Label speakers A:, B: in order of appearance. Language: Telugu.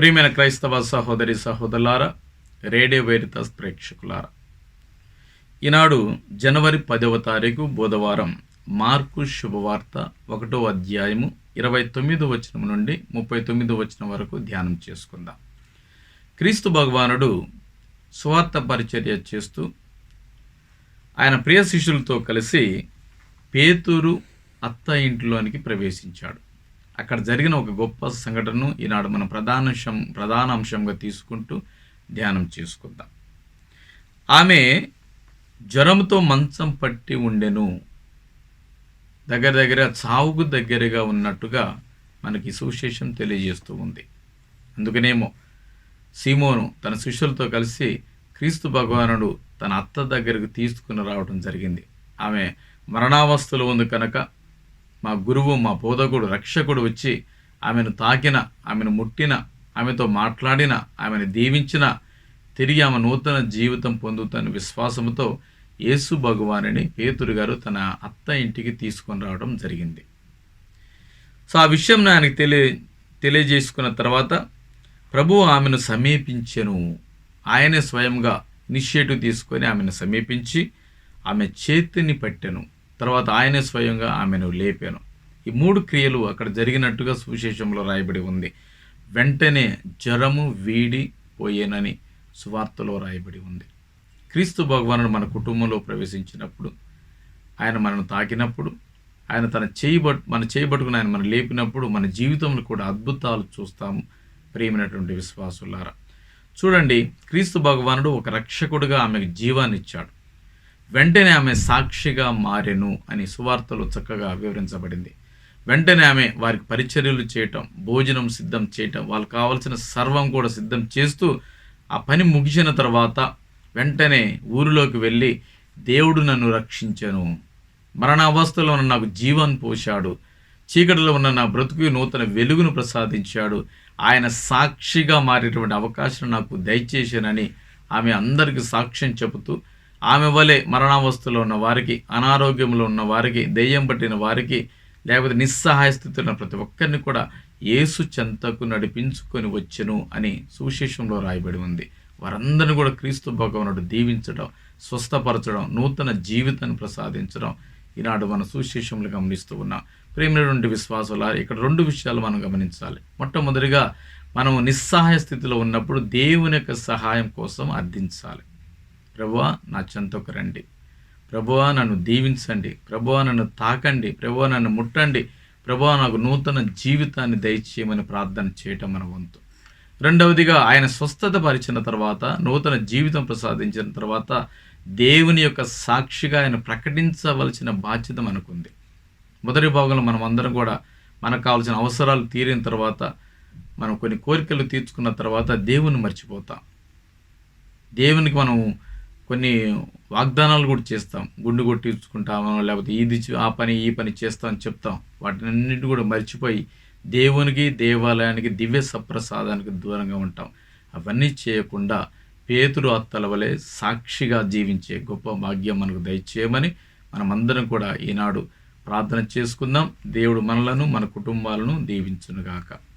A: ప్రియమైన క్రైస్తవ సహోదరి సహోదరులారా రేడియో వేరితస్ ప్రేక్షకులారా ఈనాడు జనవరి పదవ తారీఖు బుధవారం మార్కు శుభవార్త ఒకటో అధ్యాయము ఇరవై తొమ్మిదో వచనం నుండి ముప్పై తొమ్మిదో వచనం వరకు ధ్యానం చేసుకుందాం. క్రీస్తు భగవానుడు స్వార్థ పరిచర్య చేస్తూ ఆయన ప్రియ శిష్యులతో కలిసి పేతురు అత్త ఇంటిలోనికి ప్రవేశించాడు. అక్కడ జరిగిన ఒక గొప్ప సంఘటనను ఈనాడు మనం ప్రధానాంశం ప్రధాన అంశంగా తీసుకుంటూ ధ్యానం చేసుకుందాం. ఆమె జ్వరంతో మంచం పట్టి ఉండెను. దగ్గర దగ్గర చావుకు దగ్గరగా ఉన్నట్టుగా మనకి సువిశేషం తెలియజేస్తూ ఉంది. అందుకనేమో సీమోను తన శిష్యులతో కలిసి క్రీస్తు భగవానుడు తన అత్త దగ్గరకు తీసుకుని రావడం జరిగింది. ఆమె మరణావస్థలో ఉంది కనుక మా గురువు మా బోధకుడు రక్షకుడు వచ్చి ఆమెను తాకిన ఆమెను ముట్టిన ఆమెతో మాట్లాడిన ఆమెను దీవించిన తిరిగి ఆమె నూతన జీవితం పొందుతున్న విశ్వాసంతో యేసు భగవానిని పేతురు గారు తన అత్త ఇంటికి తీసుకొని రావడం జరిగింది. సో ఆ విషయం ఆయనకు తెలియ తెలియజేసుకున్న తర్వాత ప్రభు ఆమెను సమీపించెను. ఆయనే స్వయంగా ఇనిషియేటివ్ తీసుకొని ఆమెను సమీపించి ఆమె చేతిని పట్టెను. తర్వాత ఆయనే స్వయంగా ఆమెను లేపాను. ఈ మూడు క్రియలు అక్కడ జరిగినట్టుగా సువిశేషంలో రాయబడి ఉంది. వెంటనే జ్వరము వీడి పోయేనని సువార్తలో రాయబడి ఉంది. క్రీస్తు భగవానుడు మన కుటుంబంలో ప్రవేశించినప్పుడు ఆయన మనను తాకినప్పుడు ఆయన తన చేయబట్ మన చేయబట్టుకుని ఆయన మనం లేపినప్పుడు మన జీవితంలో కూడా అద్భుతాలు చూస్తాము ప్రియమైనటువంటి విశ్వాసులారా. చూడండి క్రీస్తు భగవానుడు ఒక రక్షకుడుగా ఆమెకు జీవాన్ని ఇచ్చాడు వెంటనే ఆమె సాక్షిగా మారెను అని సువార్తలో చక్కగా వివరించబడింది. వెంటనే ఆమె వారికి పరిచర్యలు చేయటం భోజనం సిద్ధం చేయటం వాళ్ళకి కావాల్సిన సర్వం కూడా సిద్ధం చేస్తూ ఆ పని ముగిసిన తర్వాత వెంటనే ఊరిలోకి వెళ్ళి దేవుడు నన్ను రక్షించను. మరణావస్థలో ఉన్న నాకు జీవం పోశాడు. చీకటిలో ఉన్న నా బ్రతుకు నూతన వెలుగును ప్రసాదించాడు. ఆయన సాక్షిగా మారేటువంటి అవకాశం నాకు దయచేసానని ఆమె అందరికీ సాక్ష్యం చెబుతూ ఆమె వలె మరణావస్థలో ఉన్న వారికి అనారోగ్యంలో ఉన్న వారికి దెయ్యం పట్టిన వారికి లేకపోతే నిస్సహాయ స్థితిలో ఉన్న ప్రతి ఒక్కరిని కూడా యేసు చెంతకు నడిపించుకొని వచ్చెను అని సువిశేషంలో రాయబడి ఉంది. వారందరిని కూడా క్రీస్తు భగవానుడు దీవించడం స్వస్థపరచడం నూతన జీవితాన్ని ప్రసాదించడం ఈనాడు మన సువిశేషంలో గమనిస్తూ ఉన్నాం. ప్రేమైనటువంటి విశ్వాసాల ఇక్కడ రెండు విషయాలు మనం గమనించాలి. మొట్టమొదటిగా మనం నిస్సహాయ స్థితిలో ఉన్నప్పుడు దేవుని యొక్క సహాయం కోసం అర్థించాలి. ప్రభువా నా చెంతకు రండి. ప్రభువా నన్ను దీవించండి. ప్రభువా నన్ను తాకండి. ప్రభువా నన్ను ముట్టండి. ప్రభువా నాకు నూతన జీవితాన్ని దయచేయమని ప్రార్థన చేయటం మన వంతు. రెండవదిగా ఆయన స్వస్థత పరిచిన తర్వాత నూతన జీవితం ప్రసాదించిన తర్వాత దేవుని యొక్క సాక్షిగా ఆయన ప్రకటించవలసిన బాధ్యత మనకుంది. మొదటి భాగంలో మనం అందరం కూడా మనకు కావాల్సిన అవసరాలు తీరిన తర్వాత మనం కొన్ని కోరికలు తీర్చుకున్న తర్వాత దేవుని మర్చిపోతాం. దేవునికి మనం కొన్ని వాగ్దానాలు కూడా చేస్తాం. గుండు కొట్టించుకుంటామో లేకపోతే ఇది ఆ పని ఈ పని చేస్తామని చెప్తాం. వాటినన్నిటి కూడా మర్చిపోయి దేవునికి దేవాలయానికి దివ్య సప్రసాదానికి దూరంగా ఉంటాం. అవన్నీ చేయకుండా పేతురు అత్తల వలె సాక్షిగా జీవించే గొప్ప భాగ్యం మనకు దయచేయమని మనమందరం కూడా ఈనాడు ప్రార్థన చేసుకుందాం. దేవుడు మనలను మన కుటుంబాలను దీవించునుగాక.